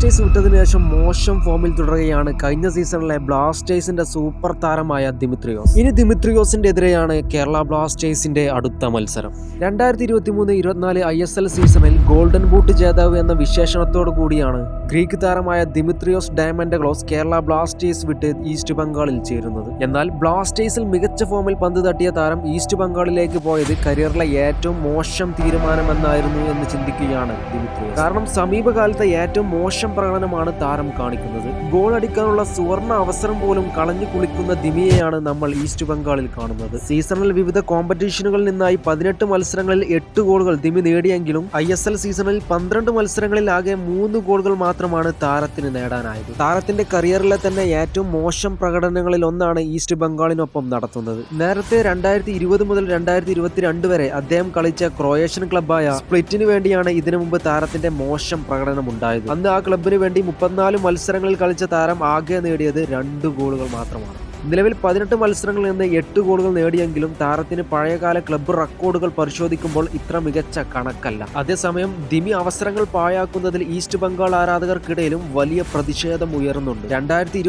Blasters വിട്ടതിനു ശേഷം മോശം ഫോമിൽ തുടരുകയാണ് കഴിഞ്ഞ സീസണിലെ ബ്ലാസ്റ്റേഴ്സിന്റെ സൂപ്പർ താരമായ ദിമിത്രിയോസ് ഇനി ദിമിത്രിയോസിന്റെ എതിരെയാണ് കേരള ബ്ലാസ്റ്റേഴ്സിന്റെ അടുത്ത മത്സരം. രണ്ടായിരത്തി ഇരുപത്തി മൂന്ന് ഇരുപത്തിനാല് ഐ എസ് എൽ സീസണിൽ ഗോൾഡൻ ബൂട്ട് ജേതാവ് എന്ന വിശേഷണത്തോടു കൂടിയാണ് ഗ്രീക്ക് താരമായ ദിമിത്രിയോസ് ഡയമൻഡഗ്ലോസ് കേരള ബ്ലാസ്റ്റേഴ്സ് വിട്ട് ഈസ്റ്റ് ബംഗാളിൽ ചേരുന്നത്. എന്നാൽ ബ്ലാസ്റ്റേഴ്സിൽ മികച്ച ഫോമിൽ പന്ത് തട്ടിയ താരം ഈസ്റ്റ് ബംഗാളിലേക്ക് പോയത് കരിയറിലെ ഏറ്റവും മോശം തീരുമാനമെന്നായിരുന്നു എന്ന് ചിന്തിക്കുകയാണ് ദിമിത്രിയോസ് കാരണം സമീപകാലത്തെ ഏറ്റവും മോശം പ്രകടനമാണ് താരം കാണിക്കുന്നത്. ഗോൾ അടിക്കാനുള്ള സുവർണ അവസരം പോലും കളഞ്ഞു കുളിക്കുന്ന ദിമിയെയാണ് നമ്മൾ ഈസ്റ്റ് ബംഗാളിൽ കാണുന്നത്. സീസണിൽ വിവിധ കോമ്പറ്റീഷനുകളിൽ നിന്നായി പതിനെട്ട് മത്സരങ്ങളിൽ എട്ട് ഗോളുകൾ ദിമി നേടിയെങ്കിലും ഐ എസ് എൽ സീസണിൽ പന്ത്രണ്ട് മത്സരങ്ങളിൽ ആകെ മൂന്ന് ഗോളുകൾ മാത്രമാണ് താരത്തിന് നേടാനായത്. താരത്തിന്റെ കരിയറിലെ തന്നെ ഏറ്റവും മോശം പ്രകടനങ്ങളിൽ ഒന്നാണ് ഈസ്റ്റ് ബംഗാളിനൊപ്പം നടത്തുന്നത്. നേരത്തെ രണ്ടായിരത്തി ഇരുപത് മുതൽ രണ്ടായിരത്തി ഇരുപത്തിരണ്ട് വരെ അദ്ദേഹം കളിച്ച ക്രൊയേഷ്യൻ ക്ലബായ സ്പ്ലിറ്റിന് വേണ്ടിയാണ് ഇതിനു മുമ്പ് താരത്തിന്റെ മോശം പ്രകടനം ഉണ്ടായത് അന്ന് ആ ക്ലബിന് വേണ്ടി മുപ്പത്തിനാല് മത്സരങ്ങളിൽ കളിച്ച താരം ആകെ നേടിയത് രണ്ട് ഗോളുകൾ മാത്രമാണ്. നിലവിൽ പതിനെട്ട് മത്സരങ്ങളിൽ നിന്ന് എട്ട് ഗോളുകൾ നേടിയെങ്കിലും താരത്തിന് പഴയകാല ക്ലബ്ബ് റെക്കോർഡുകൾ പരിശോധിക്കുമ്പോൾ ഇത്ര മികച്ച കണക്കല്ല. അതേസമയം ദിമി അവസരങ്ങൾ പാഴാക്കുന്നതിൽ ഈസ്റ്റ് ബംഗാൾ ആരാധകർക്കിടയിലും വലിയ പ്രതിഷേധം ഉയർന്നുണ്ട്. രണ്ടായിരത്തി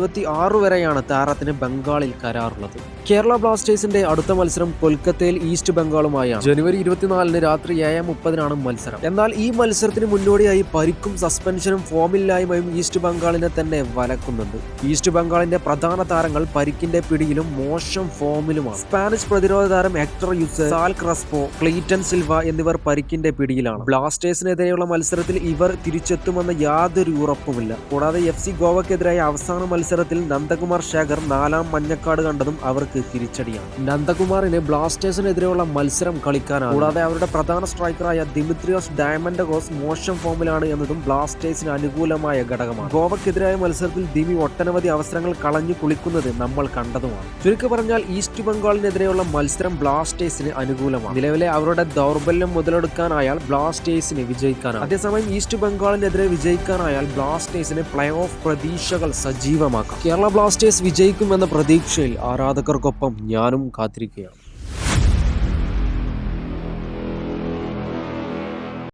വരെയാണ് താരത്തിന് ബംഗാളിൽ കരാറുള്ളത്. കേരള ബ്ലാസ്റ്റേഴ്സിന്റെ അടുത്ത മത്സരം കൊൽക്കത്തയിൽ ഈസ്റ്റ് ബംഗാളുമായാണ്. ജനുവരി ഇരുപത്തിനാലിന് രാത്രി ഏഴ് മുപ്പതിനാണ് മത്സരം. എന്നാൽ ഈ മത്സരത്തിന് മുന്നോടിയായി പരിക്കും സസ്പെൻഷനും ഫോമില്ലായ്മയും ഈസ്റ്റ് ബംഗാളിനെ തന്നെ വലക്കുന്നുണ്ട്. ഈസ്റ്റ് ബംഗാളിന്റെ പ്രധാന താരങ്ങൾ പരിക്കിന്റെ പിടിയിലും മോശം ഫോമിലുമാണ്. സ്പാനിഷ് പ്രതിരോധ താരം Hector Yuste Saul Crespo Cleiton Silva എന്നിവർ പരിക്കിന്റെ പിടിയിലാണ്. ബ്ലാസ്റ്റേഴ്സിനെതിരെയുള്ള മത്സരത്തിൽ ഇവർ തിരിച്ചെത്തുമെന്ന യാതൊരു ഉറപ്പുമില്ല. കൂടാതെ എഫ് സി ഗോവക്കെതിരായ അവസാന മത്സരത്തിൽ നന്ദകുമാർ ശേഖർ നാലാം മഞ്ഞക്കാട് കണ്ടതും അവർക്ക് തിരിച്ചടിയാണ്. നന്ദകുമാറിന് ബ്ലാസ്റ്റേഴ്സിനെതിരെയുള്ള മത്സരം കളിക്കാനാണ്. കൂടാതെ അവരുടെ പ്രധാന സ്ട്രൈക്കറായ ദിമിത്രിയോസ് ഡയമൻഡഗോസ് മോശം ഫോമിലാണ് എന്നതും ബ്ലാസ്റ്റേഴ്സിന് അനുകൂലമായ ഘടകമാണ്. ഗോവക്കെതിരായ മത്സരത്തിൽ ദിമി ഒട്ടനവധി അവസരങ്ങൾ കളഞ്ഞു കുളിക്കുന്നത് നമ്മൾ കണ്ടതുമാണ്. ചുരുക്കി പറഞ്ഞാൽ ഈസ്റ്റ് ബംഗാളിനെതിരെയുള്ള മത്സരം ബ്ലാസ്റ്റേഴ്സിന് അനുകൂലമാണ്. നിലവിലെ അവരുടെ ദൗർബല്യം മുതലെടുക്കാനായാൽ ബ്ലാസ്റ്റേഴ്സിന് വിജയിക്കാനാണ്. അതേസമയം ഈസ്റ്റ് ബംഗാളിനെതിരെ വിജയിക്കാനായാൽ ബ്ലാസ്റ്റേഴ്സിന് പ്ലേ ഓഫ് പ്രതീക്ഷകൾ സജീവമാക്കാം. കേരള ബ്ലാസ്റ്റേഴ്സ് വിജയിക്കുമെന്ന പ്രതീക്ഷയിൽ ആരാധകർക്കൊപ്പം ഞാനും കാത്തിരിക്കുകയാണ്.